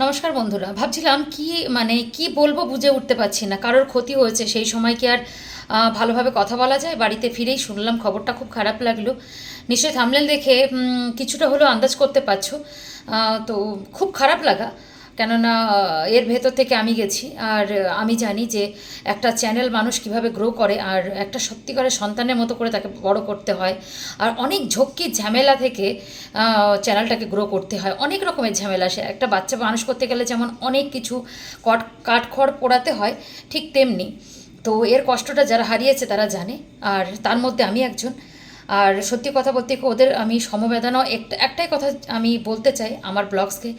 নমস্কার বন্ধুরা, ভাবছিলাম কি মানে কি বলব বুঝে উঠতে পারছি না, কারোর ক্ষতি হয়েছে, সেই সময় কি আর ভালোভাবে কথা বলা যায়? বাড়িতে ফিরেই শুনলাম, খবরটা খুব খারাপ লাগল। নিশ্চয়ই থামলেন দেখে কিছুটা হলেও আন্দাজ করতে পারছ। তো খুব খারাপ লাগা। কেননা এর ভেতর থেকে আমি গেছি আর আমি জানি যে একটা চ্যানেল মানুষ কীভাবে গ্রো করে আর একটা সত্যিকারের সন্তানের মতো করে তাকে বড় করতে হয় আর অনেক ঝক্কি ঝামেলা থেকে চ্যানেলটাকে গ্রো করতে হয়। অনেক রকমের ঝামেলা আসে। একটা বাচ্চা মানুষ করতে গেলে যেমন অনেক কিছু কট, কাঠখড় পোড়াতে হয়, ঠিক তেমনি। তো এর কষ্টটা যারা হারিয়েছে তারা জানে আর তার মধ্যে আমি একজন। আর সত্যি কথা বলতে ওদের আমি সমবেদনাও একটা, একটাই কথা আমি বলতে চাই আমার ব্লগসকে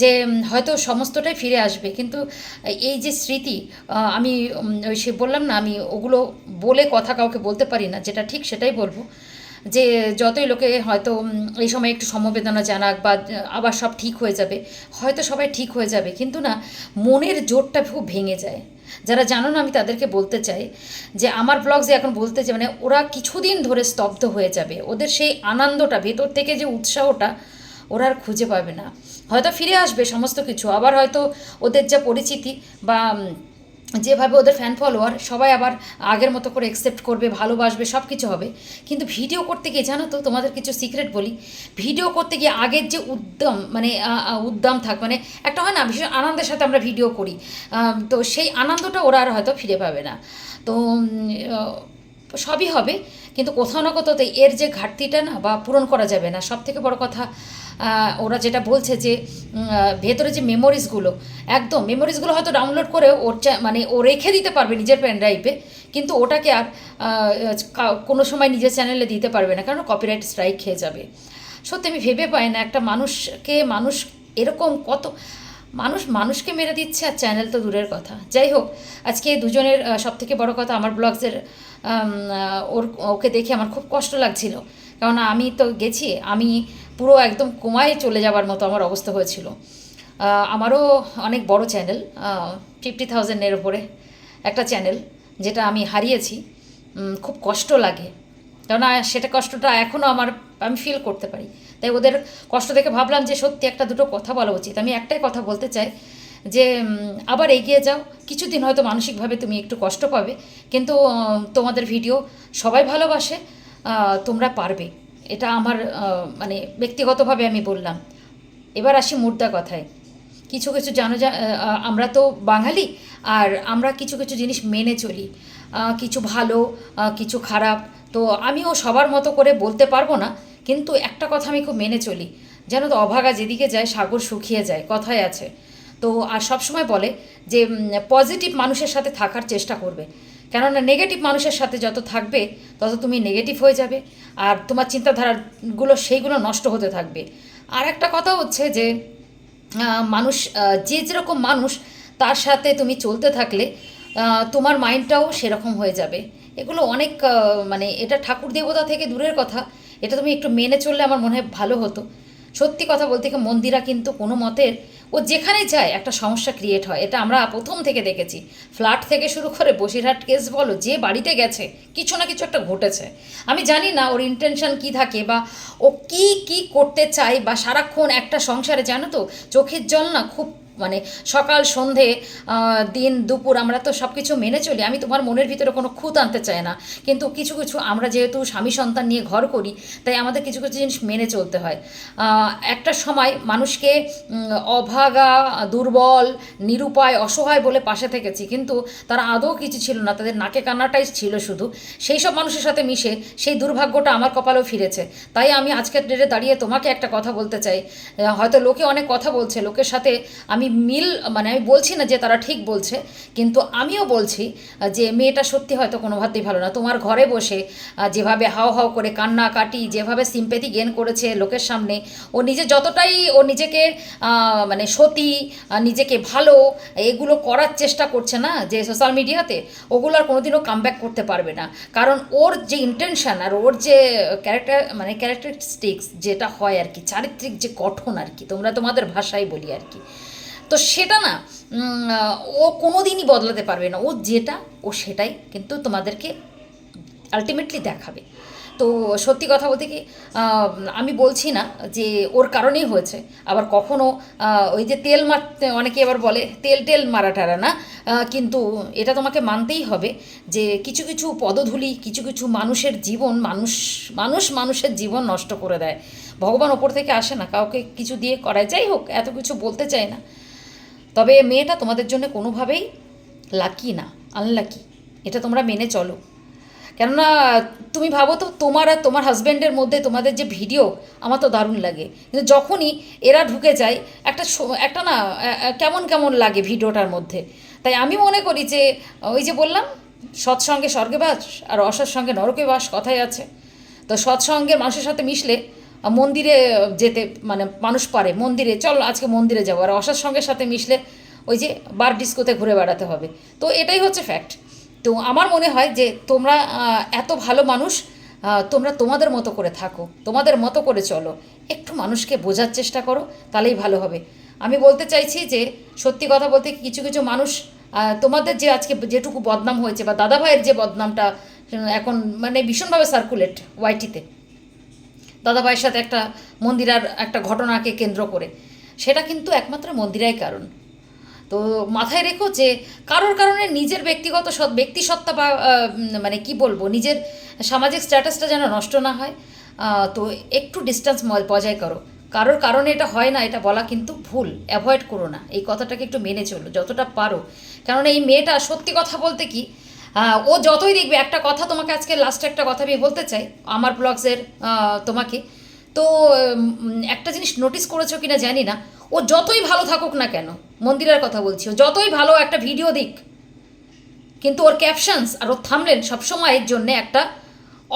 যে হয়তো সমস্তটাই ফিরে আসবে। কিন্তু, এই যে স্মৃতি আমি ওই সে বললাম না, আমি ওগুলো বলে কথা কাউকে বলতে পারি না, যেটা ঠিক সেটাই বলব। যে, যতই লোকে হয়তো এই সময় একটু সমবেদনা জানাক বা আবার সব ঠিক হয়ে যাবে, হয়তো সবাই ঠিক হয়ে যাবে, কিন্তু না, মনের জোরটা খুব ভেঙে যায়। যারা জানো না, আমি তাদেরকে বলতে চাই যে, আমার ব্লগ যে এখন বলতে চাই মানে ওরা কিছুদিন ধরে স্তব্ধ হয়ে যাবে। ওদের সেই আনন্দটা, ভেতর থেকে যে উৎসাহটা ওরা আর খুঁজে পাবে না। হয়তো ফিরে আসবে সমস্ত কিছু, আবার হয়তো ওদের যা পরিচিতি বা যেভাবে ওদের ফ্যান ফলোয়ার সবাই আবার আগের মতো করে অ্যাকসেপ্ট করবে, ভালোবাসবে সব কিছু হবে। কিন্তু ভিডিও করতে গিয়ে, জানো তো, তোমাদের কিছু সিক্রেট বলি। ভিডিও করতে গিয়ে আগের যে উদ্যম মানে উদ্যম থাক মানে একটা হয় না ভীষণ আনন্দের সাথে আমরা ভিডিও করি। তো সেই আনন্দটা ওরা আর হয়তো ফিরে পাবে না। তো সবই হবে। কিন্তু কোথাও না কোথাও তো এর যে ঘাটতিটা না বা পূরণ করা যাবে না। সব থেকে বড় কথা ওরা যেটা বলছে যে ভেতরে যে মেমোরিজগুলো একদম মেমোরিজগুলো হয়তো ডাউনলোড করে ওর মানে ও রেখে দিতে পারবে নিজের পেন ড্রাইভে কিন্তু ওটাকে আর কোনো সময় নিজের চ্যানেলে দিতে পারবে না, কারণ কপিরাইট স্ট্রাইক খেয়ে যাবে। সত্যি আমি ভেবে পাই না একটা মানুষকে, মানুষ এরকম কত মানুষ মানুষকে মেরে দিচ্ছে আর চ্যানেল তো দূরের কথা। যাই হোক আজকে দুজনের সব থেকে বড় কথা আমার ব্লগসের ওর, ওকে দেখে আমার খুব কষ্ট লাগছিল। কারণ আমি তো গেছি, আমি পুরো একদম কোমায় চলে যাবার মতো আমার অবস্থা হয়েছিল। আমারও অনেক বড় চ্যানেল ফিফটি থাউজেন্ডের ওপরে একটা চ্যানেল যেটা আমি হারিয়েছি। খুব কষ্ট লাগে। কেননা সেটা কষ্টটা এখনও আমার, আমি ফিল করতে পারি। তাই ওদের কষ্ট দেখে ভাবলাম যে সত্যি একটা দুটো কথা বলা উচিত। আমি একটাই কথা বলতে চাই যে আবার এগিয়ে যাও। কিছুদিন হয়তো মানসিকভাবে তুমি একটু কষ্ট পাবে, কিন্তু তোমাদের ভিডিও সবাই ভালোবাসে তোমরা পারবে। এটা আমার মানে ব্যক্তিগতভাবে আমি বললাম। এবার আসি মুদ্রা কথায়। কিছু কিছু জানো আমরা তো বাঙালি, আর আমরা কিছু কিছু জিনিস মেনে চলি। কিছু ভালো কিছু খারাপ তো আমিও সবার মতো করে বলতে পারব না, কিন্তু একটা কথা আমি খুব মেনে চলি। যেন তো অভাগা যেদিকে যায়, সাগর শুকিয়ে যায় কথায় আছে। তো আর সবসময় বলে যে পজিটিভ মানুষের সাথে থাকার চেষ্টা করবে। কেননা নেগেটিভ মানুষের সাথে যত থাকবে, তত তুমি নেগেটিভ হয়ে যাবে, আর তোমার চিন্তাধারাগুলো সেইগুলো নষ্ট হতে থাকবে। আর একটা কথা হচ্ছে যে মানুষ যে যেরকম মানুষ, তার সাথে তুমি চলতে থাকলে তোমার মাইন্ডটাও সেরকম হয়ে যাবে। এগুলো অনেক মানে এটা ঠাকুর দেবতা থেকে দূরের কথা। এটা তুমি একটু মেনে চললে আমার মনে হয় ভালো হতো। সত্যি কথা বলতে গেলে মন্দিরা কিন্তু কোনো মতের ও যেখানে যায় একটা সমস্যা ক্রিয়েট হয়। এটা আমরা প্রথম থেকে দেখেছি। ফ্ল্যাট থেকে শুরু করে বসিরহাট কেস বলো, যে বাড়িতে গেছে, কিছু না কিছু একটা ঘটেছে। আমি জানি না ওর ইন্টেনশন কি থাকে বা ও কি কি করতে চায় বা সারাক্ষণ একটা সংসারে, জানো তো, চোখের জল না খুব মানে সকাল, সন্ধে দিন, দুপুর আমরা তো সব কিছু মেনে চলি। আমি তোমার মনের ভিতরে কোনো খুঁত আনতে চাই না। কিন্তু কিছু কিছু আমরা যেহেতু স্বামী সন্তান নিয়ে ঘর করি, তাই আমাদের কিছু কিছু জিনিস মেনে চলতে হয়। একটা সময় মানুষকে অভাগা, দুর্বল, নিরুপায়, অসহায় বলে পাশে থেকেছি। কিন্তু তারা আদৌ কিছু ছিল না, তাদের নাকে কান্নাটাই ছিল শুধু। সেই সব মানুষের সাথে মিশে সেই দুর্ভাগ্যটা আমার কপালেও ফিরেছে। তাই আমি আজকের ডেটে দাঁড়িয়ে তোমাকে একটা কথা বলতে চাই। হয়তো লোকে অনেক কথা বলছে, লোকের সাথে আমি মিল মানে আমি বলছি না যে তারা ঠিক বলছে, কিন্তু আমিও বলছি যে মেয়েটা সত্যি হয়তো কোনোভাবেই ভালো না। তোমার ঘরে বসে যেভাবে হাও হাও করে কান্না কাটি, যেভাবে সিম্পেথি গেন করেছে লোকের সামনে, ও নিজে যতটাই ও নিজেকে মানে সতী নিজেকে ভালো, এগুলো করার চেষ্টা করছে না, যে সোশ্যাল মিডিয়াতে ওগুলো আর কোনোদিনও কামব্যাক করতে পারবে না। কারণ ওর যে ইন্টেনশন আর ওর যে ক্যারেক্টার মানে ক্যারেক্টারিস্টিক্স যেটা হয় আর কি, চারিত্রিক যে গঠন আর কি, তোমরা তোমাদের ভাষায় বলি আর কি তো সেটা না ও কোনো দিনই বদলাতে পারবে না। ও যেটা, ও সেটাই কিন্তু তোমাদেরকে আলটিমেটলি দেখাবে। তো সত্যি কথা বলতে কি আমি বলছি না যে ওর কারণেই হয়েছে। আবার কখনো ওই যে তেল মারতে, অনেকে আবার বলে তেল টেল মারা টারা না? কিন্তু এটা তোমাকে মানতেই হবে যে কিছু কিছু পদধূলি, কিছু কিছু মানুষের জীবন মানুষ মানুষ মানুষের জীবন নষ্ট করে দেয়। ভগবান ওপর থেকে আসে না, কাউকে কিছু দিয়ে করায়। যাই হোক, এত কিছু বলতে চাই না। তবে মেয়েটা তোমাদের জন্য কোনোভাবেই লাকি না আনলাকি এটা তোমরা মেনে চলো। কেননা তুমি ভাবো তো তোমার আর তোমার হাজব্যান্ডের মধ্যে তোমাদের যে ভিডিও আমার তো দারুণ লাগে। কিন্তু যখনই এরা ঢুকে যায়, একটা একটা না কেমন কেমন লাগে ভিডিওটার মধ্যে। তাই আমি মনে করি যে, ওই যে বললাম, সৎসঙ্গে স্বর্গে বাস আর অসৎসঙ্গে নরকে বাস কথাই আছে। তো সৎসঙ্গের মানুষের সাথে মিশলে মন্দিরে যেতে মানে মানুষ পারে, মন্দিরে, চল আজকে মন্দিরে যাব। আর অসৎসঙ্গের সাথে মিশলে ওই যে বার ডিস্কোতে ঘুরে বেড়াতে হবে। তো এটাই হচ্ছে ফ্যাক্ট তো আমার মনে হয় যে তোমরা এত ভালো মানুষ তোমরা তোমাদের মতো করে থাকো, তোমাদের মতো করে চলো। একটু মানুষকে বোঝার চেষ্টা করো, তাহলেই ভালো হবে। আমি বলতে চাইছি যে, সত্যি কথা বলতে কিছু কিছু মানুষ তোমাদের যে আজকে যেটুকু বদনাম হয়েছে বা দাদা ভাইয়ের যে বদনামটা, এখন মানে ভীষণভাবে সার্কুলেট ওয়াইটিতে দাদাভাইয়ের সাথে একটা মন্দিরার একটা ঘটনাকে কেন্দ্র করে। সেটা কিন্তু একমাত্র মন্দিরাই কারণ। তো মাথায় রেখো যে কারোর কারণে নিজের ব্যক্তিগত ব্যক্তিসত্তা বা মানে কি বলব, নিজের সামাজিক স্ট্যাটাসটা যেন নষ্ট না হয় তো একটু ডিস্টেন্স বজায় করো। কারোর কারণে এটা হয় না, এটা বলা কিন্তু ভুল। অ্যাভয়েড করো না। এই কথাটাকে একটু মেনে চলো, যতটা পারো। কেননা এই মেয়েটা সত্যি কথা বলতে কি ও যতই দেখবে, একটা কথা তোমাকে আজকে লাস্টে একটা কথা আমি বলতে চাই, আমার ব্লগসের তোমাকে। তো একটা জিনিস নোটিস করেছ কিনা জানি না। ও যতই ভালো থাকুক না কেন, মন্দিরের কথা বলছি, ও যতই ভালো একটা ভিডিও দিক, কিন্তু ওর ক্যাপশনস আর ওর থামলেন সবসময়ের জন্য একটা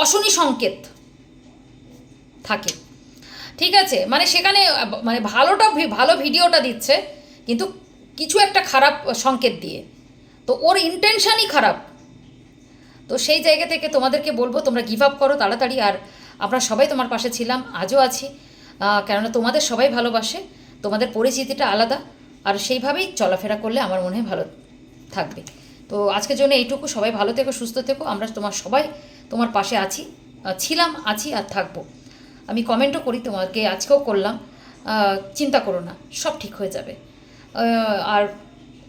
অশনি সংকেত থাকে। ঠিক আছে? মানে সেখানে মানে ভালোটা, ভালো ভিডিওটা দিচ্ছে, কিন্তু কিছু একটা খারাপ সংকেত দিয়ে। তো ওর ইন্টেনশনই খারাপ। তো সেই জায়গা থেকে তোমাদেরকে বলব, তোমরা গিভ আপ করো তাড়াতাড়ি আর আমরা সবাই তোমার পাশে ছিলাম, আজও আছি। কেননা তোমাদের সবাই ভালোবাসে, তোমাদের পরিচিতিটা আলাদা আর সেইভাবেই চলাফেরা করলে আমার মনে হয় ভালো থাকবে। তো আজকের জন্য এইটুকু, সবাই ভালো থেকো, সুস্থ থেকো, আমরা তোমার সবাই তোমার পাশে আছি ছিলাম, আছি আর থাকব। আমি কমেন্টও করি তোমাকে, আজকেও করলাম চিন্তা করো না, সব ঠিক হয়ে যাবে। আর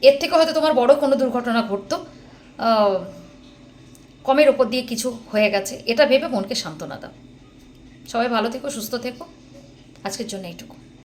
এর থেকে হয়তো তোমার বড় কোনো দুর্ঘটনা ঘটতো কমের ওপর দিয়ে কিছু হয়ে গেছে। এটা ভেবে মনকে সান্ত্বনা দাও। সবাই ভালো থেকো, সুস্থ থেকো। আজকের জন্য এইটুকু।